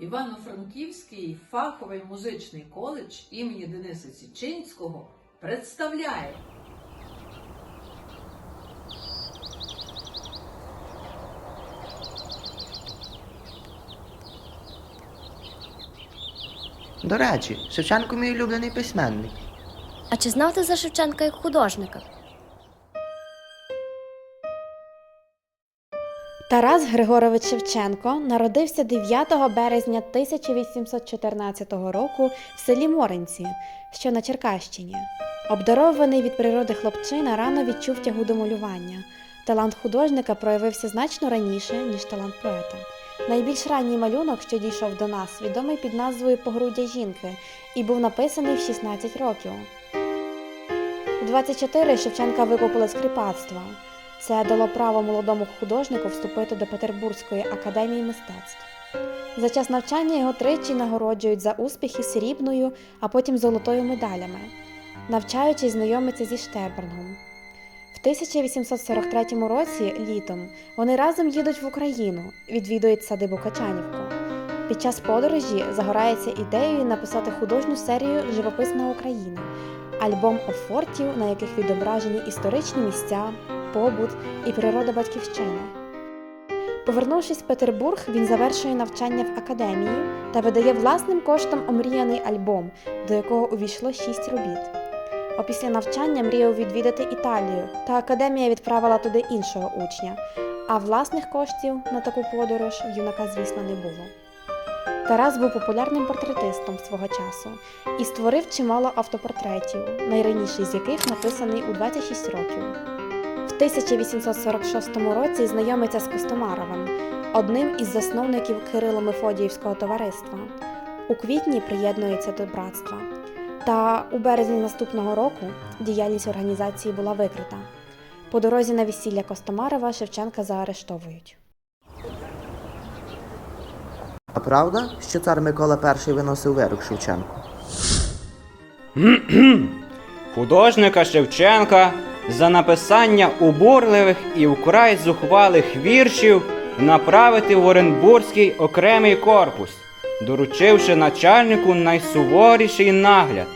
Івано-Франківський фаховий музичний коледж імені Дениса Січинського представляє До речі, Шевченко мій улюблений письменник. А чи знав ти за Шевченка як художника? Тарас Григорович Шевченко народився 9 березня 1814 року в селі Моринці, що на Черкащині. Обдарований від природи хлопчина рано відчув тягу до малювання. Талант художника проявився значно раніше, ніж талант поета. Найбільш ранній малюнок, що дійшов до нас, відомий під назвою Погруддя жінки і був написаний в 16 років. У 24 Шевченка викупили з кріпацтва. Це дало право молодому художнику вступити до Петербурзької академії мистецтв. За час навчання його тричі нагороджують за успіхи срібною, а потім золотою медалями. Навчаючись, знайомиться зі Штербергом. В 1843 році, літом, вони разом їдуть в Україну, відвідують садибу Качанівку. Під час подорожі загорається ідеєю написати художню серію Живописна Україна, альбом офортів, на яких відображені історичні місця, побут і природа батьківщини. Повернувшись в Петербург, він завершує навчання в академії та видає власним коштом омріяний альбом, до якого увійшло шість робіт. Опісля навчання мріяв відвідати Італію, та академія відправила туди іншого учня, а власних коштів на таку подорож юнака, звісно, не було. Тарас був популярним портретистом свого часу і створив чимало автопортретів, найраніший з яких написаний у 26 років. В 1846 році знайомиться з Костомаровим, одним із засновників Кирило-Мефодіївського товариства. У квітні приєднується до братства. Та у березні наступного року діяльність організації була викрита. По дорозі на весілля Костомарова Шевченка заарештовують. А правда, що цар Микола І виносив вирок Шевченку? Художника Шевченка за написання убурливих і вкрай зухвалих віршів направити в Оренбурзький окремий корпус, доручивши начальнику найсуворіший нагляд,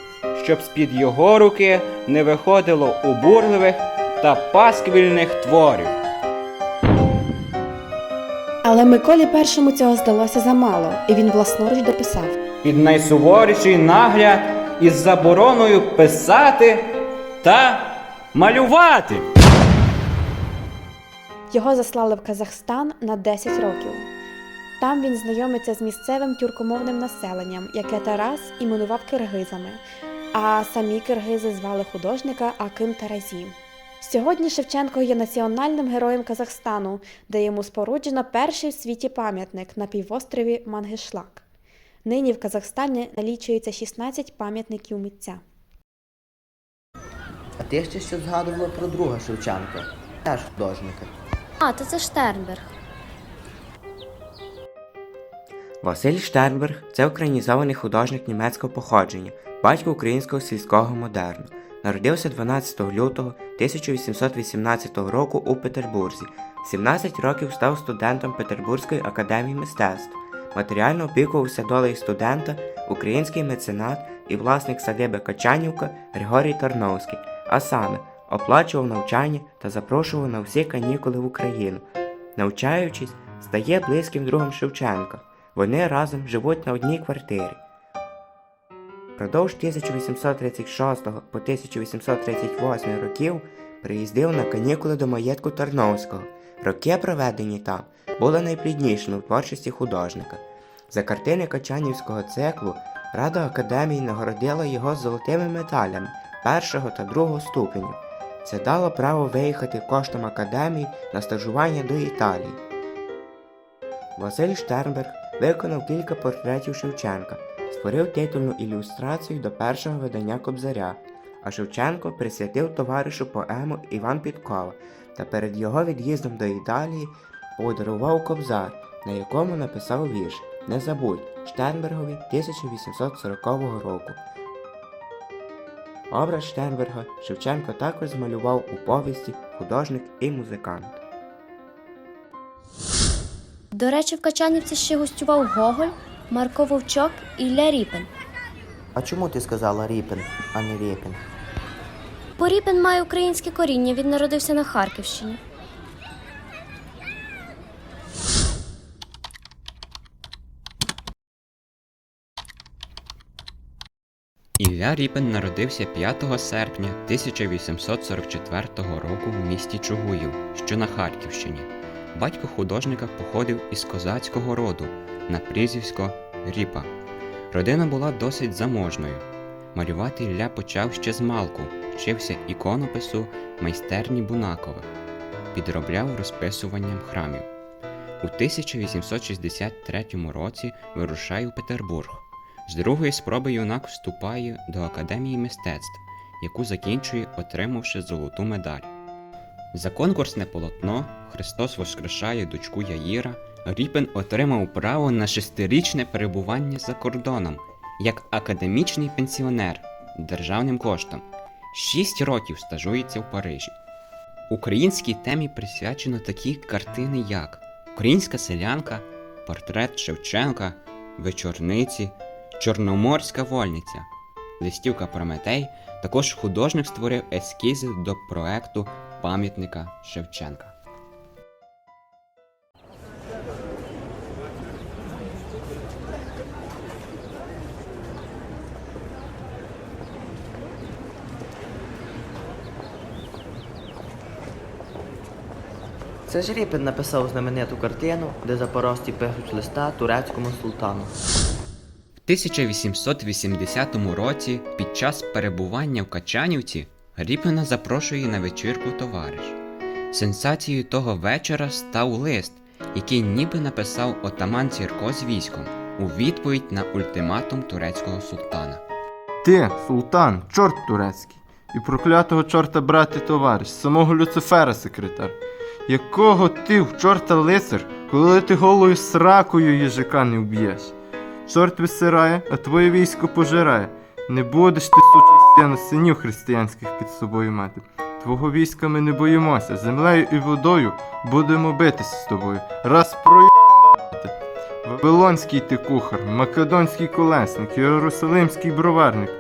щоб з-під його руки не виходило убурливих та пасквільних творів. Але Миколі І цього здалося замало, і він власноруч дописав. Під найсуворіший нагляд із забороною писати та малювати. Його заслали в Казахстан на 10 років. Там він знайомиться з місцевим тюркомовним населенням, яке Тарас іменував киргизами, а самі киргизи звали художника Аким Таразі. Сьогодні Шевченко є національним героєм Казахстану, де йому споруджено перший в світі пам'ятник на півострові Мангишлак. Нині в Казахстані налічується 16 пам'ятників митця. А ти ще щось згадувала про друга Шевченка, теж художника. А, то це Штернберг. Василь Штернберг це українізований художник німецького походження, батько українського сільського модерну. Народився 12 лютого 1818 року у Петербурзі. 17 років став студентом Петербурзької академії мистецтв. Матеріально опікувався долею студента, український меценат і власник садиби Качанівка Григорій Тарновський, а саме оплачував навчання та запрошував на всі канікули в Україну. Навчаючись, стає близьким другом Шевченка. Вони разом живуть на одній квартирі. Продовж 1836 по 1838 років приїздив на канікули до маєтку Тарновського. Роки, проведені там, були найпліднішими в творчості художника. За картини Качанівського циклу Рада Академії нагородила його золотими медалями першого та другого ступеню. Це дало право виїхати коштом академії на стажування до Італії. Василь Штернберг виконав кілька портретів Шевченка, створив титульну ілюстрацію до першого видання Кобзаря, а Шевченко присвятив товаришу поему Іван Підкова та перед його від'їздом до Італії подарував кобзар, на якому написав вірш Не забудь Штернбергові 1840 року. Образ Штернберга Шевченко також змалював у повісті художник і музикант. До речі, в Качанівці ще гостював Гоголь. Марко Вовчок і Ілля Ріпен. А чому ти сказала Ріпен, а не Рєпін? Бо має українське коріння, він народився на Харківщині. Ілля Ріпин народився 5 серпня 1844 року в місті Чугуїв, що на Харківщині. Батько художника походив із козацького роду на прізвисько Ріпа. Родина була досить заможною. Малювати Ілля почав ще з малку, вчився іконопису майстерні Бунакових, підробляв розписуванням храмів. У 1863 році вирушає у Петербург. З другої спроби юнак вступає до Академії мистецтв, яку закінчує, отримавши золоту медаль. За конкурсне полотно Христос воскрешає дочку Яїра. Ріпен отримав право на шестирічне перебування за кордоном як академічний пенсіонер державним коштом. Шість років стажується в Парижі. Українській темі присвячено такі картини, як Українська селянка, Портрет Шевченка, Вечорниці, Чорноморська вольниця, Листівка Прометей. Також художник створив ескізи до проекту пам'ятника Шевченка. Це ж Ріпин написав знамениту картину, де запорожці пишуть листа турецькому султану. В 1880 році під час перебування в Качанівці Гріпина запрошує на вечірку товариш. Сенсацією того вечора став лист, який ніби написав отаман Цірко з військом у відповідь на ультиматум турецького султана. Ти, султан, чорт турецький, і проклятого чорта брат і товариш, самого Люцифера секретар. Якого ти в чорта лицар, коли ти голою сракою їжака не вб'єш? Чорт висирає, а твоє військо пожирає. Не будеш ти сучий сіно синів християнських під собою мати. Твого війська ми не боїмося, землею і водою будемо битися з тобою. Раз про Вавилонський ти кухар, Македонський колесник, Єрусалимський броварник,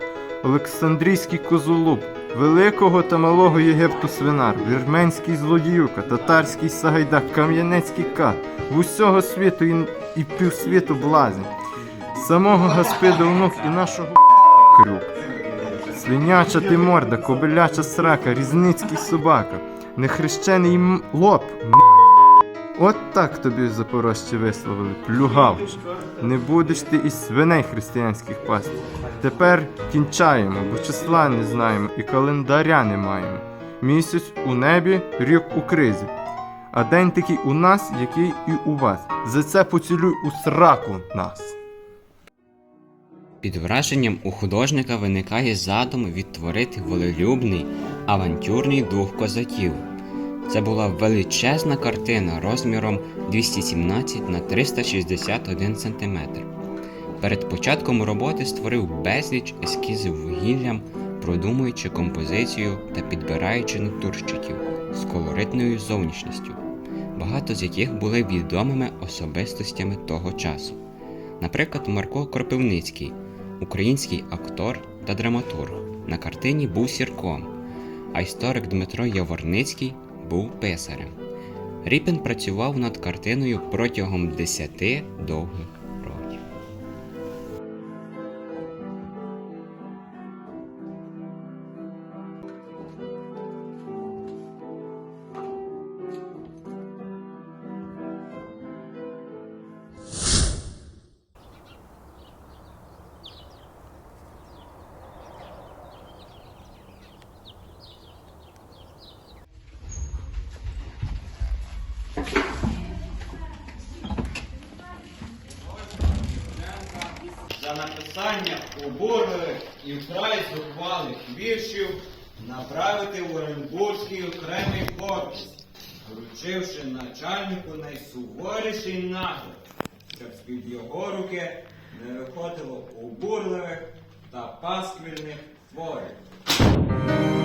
Олександрійський козулуб, Великого та малого Єгипту свинар, вірменський злодіюка, татарський сагайдак, кам'янецький кат, в усього світу і, і півсвіту блазень, самого Гаспида внук і нашого крюк. Свиняча ти морда, кобиляча срака, різницький собака, нехрещений м- лоб, От так тобі запорожці висловили, плюгавч. Не будеш ти із свиней християнських пасти. Тепер кінчаємо, бо числа не знаємо і календаря не маємо. Місяць у небі, рік у кризі. А день такий у нас, який і у вас. За це поцілюй у сраку нас. Під враженням у художника виникає задум відтворити волелюбний авантюрний дух козаків. Це була величезна картина розміром 217 на 361 см. Перед початком роботи створив безліч ескізів вугіллям, продумуючи композицію та підбираючи натурщиків з колоритною зовнішністю, багато з яких були відомими особистостями того часу. Наприклад, Марко Кропивницький, український актор та драматург, на картині був сірком, а історик Дмитро Яворницький був писарем. Ріпін працював над картиною протягом 10 довгих за написання обурливих і вкрай зухвалих віршів направити в Оренбурзький окремий корпус, вручивши начальнику найсуворіший нагляд, щоб з-під його руки не виходило обурливих та пасквільних творів.